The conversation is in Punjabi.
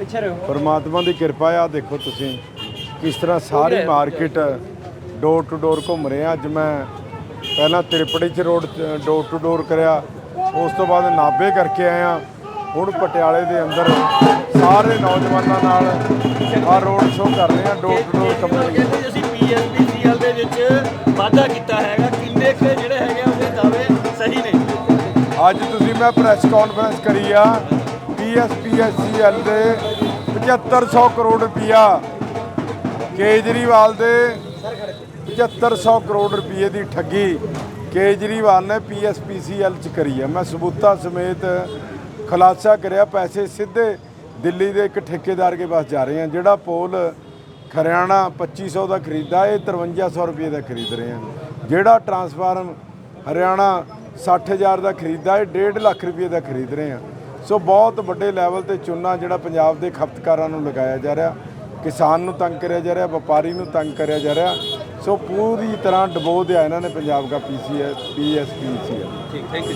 ਪਿੱਛੇ ਰਹੋ। ਪਰਮਾਤਮਾ ਦੀ ਕਿਰਪਾ ਆ ਦੇਖੋ ਤੁਸੀਂ ਕਿਸ ਤਰ੍ਹਾਂ ਸਾਰੀ ਮਾਰਕੀਟ ਡੋਰ ਟੂ ਡੋਰ ਘੁੰਮ ਰਹੇ ਆ। ਅੱਜ ਮੈਂ ਪਹਿਲਾਂ ਤ੍ਰਿਪੜੀ ਚ ਰੋਡ ਡੋਰ ਟੂ ਡੋਰ ਕਰਿਆ ਉਸ ਤੋਂ ਬਾਅਦ ਨਾਭੇ ਕਰਕੇ ਆਇਆ। ਹੁਣ ਪਟਿਆਲੇ ਦੇ ਅੰਦਰ ਸਾਰੇ ਨੌਜਵਾਨਾਂ ਨਾਲ ਆ ਰੋਡ ਸ਼ੋਅ ਕਰ ਰਹੇ ਆ ਡੋਰ ਟੂ ਡੋਰ ਕੰਪਨੀ ਕਹਿੰਦੇ ਅਸੀਂ ਪੀਐਸਪੀਸੀਐਲ ਦੇ ਵਿੱਚ ਵਾਅਦਾ ਕੀਤਾ ਹੈਗਾ ਕਿੰਨੇ ਕੁ ਜਿਹੜੇ ਹੈਗੇ ਉਹਦੇ ਦਾਅਵੇ ਸਹੀ ਨੇ। ਅੱਜ ਤੁਸੀਂ ਮੈਂ ਪ੍ਰੈਸ ਕਾਨਫਰੰਸ ਕਰੀ ਆ। ਪੀਐਸਪੀਐਸਸੀਐਲ ਦੇ 7500 ਕਰੋੜ ਰੁਪਇਆ ਕੇਜਰੀਵਾਲ ਦੇ 7500 ਕਰੋੜ ਰੁਪਏ ਦੀ ਠੱਗੀ ਕੇਜਰੀਵਾਲ ਨੇ ਪੀਐਸਪੀਸੀਐਲ ਚ ਕਰੀ ਹੈ। ਮੈਂ ਸਬੂਤਾਂ ਸਮੇਤ ਖੁਲਾਸਾ ਕਰਿਆ, ਪੈਸੇ ਸਿੱਧੇ ਦਿੱਲੀ ਦੇ ਇੱਕ ਠੇਕੇਦਾਰ ਕੇ ਪਾਸ ਜਾ ਰਹੇ ਆ ਜਿਹੜਾ ਪੋਲ ਹਰਿਆਣਾ 2500 ਦਾ ਖਰੀਦਾ ਇਹ 5300 ਰੁਪਏ ਦਾ ਖਰੀਦ ਰਹੇ ਆ ਜਿਹੜਾ ਟਰਾਂਸਫਾਰਮ ਹਰਿਆਣਾ 60000 ਦਾ ਖਰੀਦਾ ਇਹ 1.5 ਲੱਖ ਰੁਪਏ ਦਾ ਖਰੀਦ ਰਹੇ ਆ ਸੋ ਬਹੁਤ ਵੱਡੇ ਲੈਵਲ ਤੇ ਚੂਨਾ ਜਿਹੜਾ ਪੰਜਾਬ ਦੇ ਖਪਤਕਾਰਾਂ ਨੂੰ ਲਗਾਇਆ ਜਾ ਰਿਹਾ, ਕਿਸਾਨ ਨੂੰ ਤੰਗ ਕਰਿਆ ਜਾ ਰਿਹਾ, ਵਪਾਰੀ ਨੂੰ ਤੰਗ ਕਰਿਆ ਜਾ ਰਿਹਾ। ਸੋ ਪੂਰੀ ਤਰ੍ਹਾਂ ਡਬੋ ਦਿਆ ਇਹਨਾਂ ਨੇ ਪੰਜਾਬ ਦਾ ਪੀਸੀਐਸ ਪੀਐਸਪੀਸੀਐਲ ਠੀਕ ਥੈਂਕ ਯੂ